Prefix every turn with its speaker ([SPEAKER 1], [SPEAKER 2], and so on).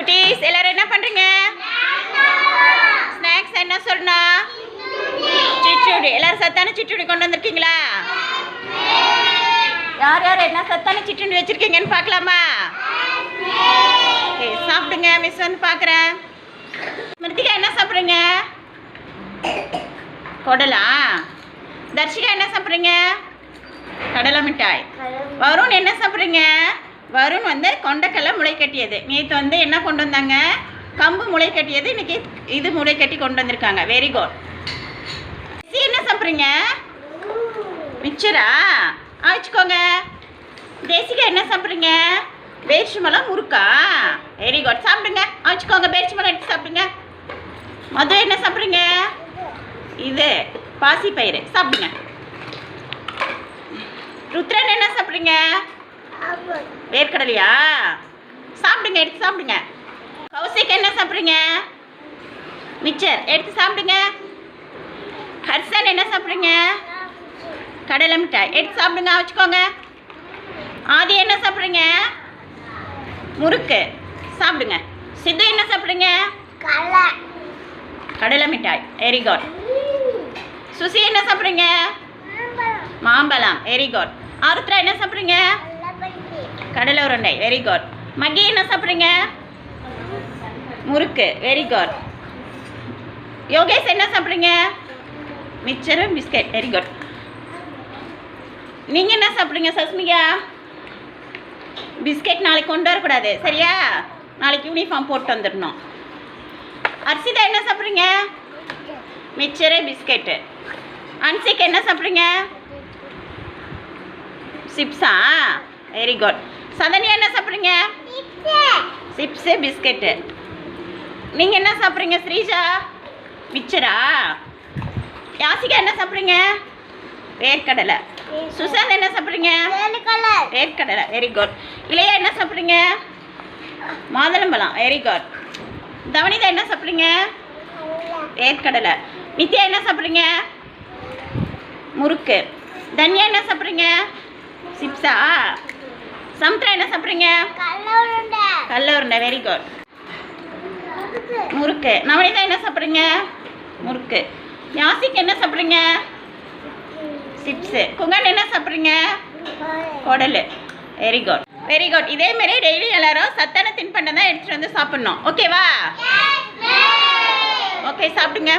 [SPEAKER 1] குட்டீஸ் எல்லாரும் என்ன பண்றீங்க? ஸ்நாக்ஸ் என்ன சொல்லணும் சிட்டுடி எல்லாரும் சத்தான சிட்டுடி கொண்டு வந்திருக்கீங்களா? யார் யார் என்ன சத்தான சிட்டுடி வச்சிருக்கீங்கன்னு பார்க்கலாமா? சாப்பிடுங்க மிஸ் வந்து பார்க்குறேன். மிருத்திகா என்ன சாப்பிட்றீங்க? கொடலா? தர்ஷிகா என்ன சாப்பிட்றீங்க? கடலை மிட்டாய். வருண் என்ன சாப்பிட்றீங்க? வருண் வந்து கொண்டக்கடலை முளை கட்டியது. நேற்று வந்து என்ன கொண்டு வந்தாங்க? கம்பு முளை கட்டியது. இன்னைக்கு இது முளை கட்டி கொண்டு வந்திருக்காங்க. வெரி குட் என்ன சாப்பிட்றீங்க? மிச்சரா? ஆச்சுக்கோங்க தேசிகா என்ன சாப்பிட்றீங்க? பேரிச்சம்பழம் முறுக்கா? வெரி குட் சாப்பிடுங்க. ஆச்சுக்கோங்க வச்சுக்கோங்க பேரிச்சம்பழம் எடுத்து சாப்பிடுங்க. மது என்ன சாப்பிட்றீங்க? இது பாசிப்பயிறு. சாப்பிடுங்க. ருத்ரன் என்ன சாப்பிட்றீங்க? வேர்க்கடலையா? சாப்பிடுங்க எடுத்து சாப்பிடுங்க. கௌசிக் என்ன சாப்பிட்றீங்க? மிச்சர் எடுத்து சாப்பிடுங்க. ஹர்ஷன் என்ன சாப்பிட்றீங்க? கடலை மிட்டாய் எடுத்து சாப்பிடுங்க வச்சுக்கோங்க. ஆதி என்ன சாப்பிட்றீங்க? முறுக்கு சாப்பிடுங்க. சித்து என்ன சாப்பிட்றீங்க? கடலை. மிட்டாய் வெரி குட் சுசி என்ன சாப்பிட்றீங்க? மாம்பழம் வெரி குட் ஆருத்ரா என்ன சாப்பிட்றீங்க? கடலை உருண்டை வெரி குட் மகி என்ன சாப்பிட்றீங்க? முறுக்கு. வெரி குட் யோகேஷ் என்ன சாப்பிட்றீங்க? மிச்சரு பிஸ்கட். வெரி குட் நீங்கள் என்ன சாப்பிட்றீங்க சஸ்மிகா? பிஸ்கட் நாளைக்கு கொண்டு வரக்கூடாது. சரியா? நாளைக்கு யூனிஃபார்ம் போட்டு வந்துடணும். அர்ஷிதா என்ன சாப்பிட்றீங்க? மிச்சரு பிஸ்கெட்டு. அன்சிக் என்ன சாப்பிட்றீங்க? சிப்ஸா? வெரி குட் சதனியா என்ன சாப்பிட்றீங்க? Chips biscuit. நீங்கள் என்ன சாப்பிட்றீங்க ஸ்ரீஜா? மிச்சரா? யாசிகா என்ன சாப்பிட்றீங்க? வேர்க்கடலை. சுசாந்த் என்ன சாப்பிட்றீங்க? வேர்க்கடலை. வெரி குட் இளையா என்ன சாப்பிட்றீங்க? மாதுளம்பழம். வெரி குட் தவனிதா என்ன சாப்பிட்றீங்க? வேர்க்கடலை. நித்யா என்ன சாப்பிட்றீங்க? முறுக்கு. தன்யா என்ன சாப்பிட்றீங்க? சிப்ஸா? சமுத்ரா என்ன சாப்பிட்றீங்க? கடல உருண்டை வெரி குட் முறுக்கு. நவனிதா என்ன சாப்பிட்றீங்க? முறுக்கு. யாசிக் என்ன சாப்பிட்றீங்க? சிப்ஸு. குங்கன் என்ன சாப்பிட்றீங்க? குடல். வெரி குட் வெரி குட் இதே மாதிரி டெய்லி எல்லாரும் சத்தான தின்பண்டம் தான் எடுத்துகிட்டு வந்து சாப்பிட்ணும். ஓகேவா ஓகே சாப்பிடுங்க.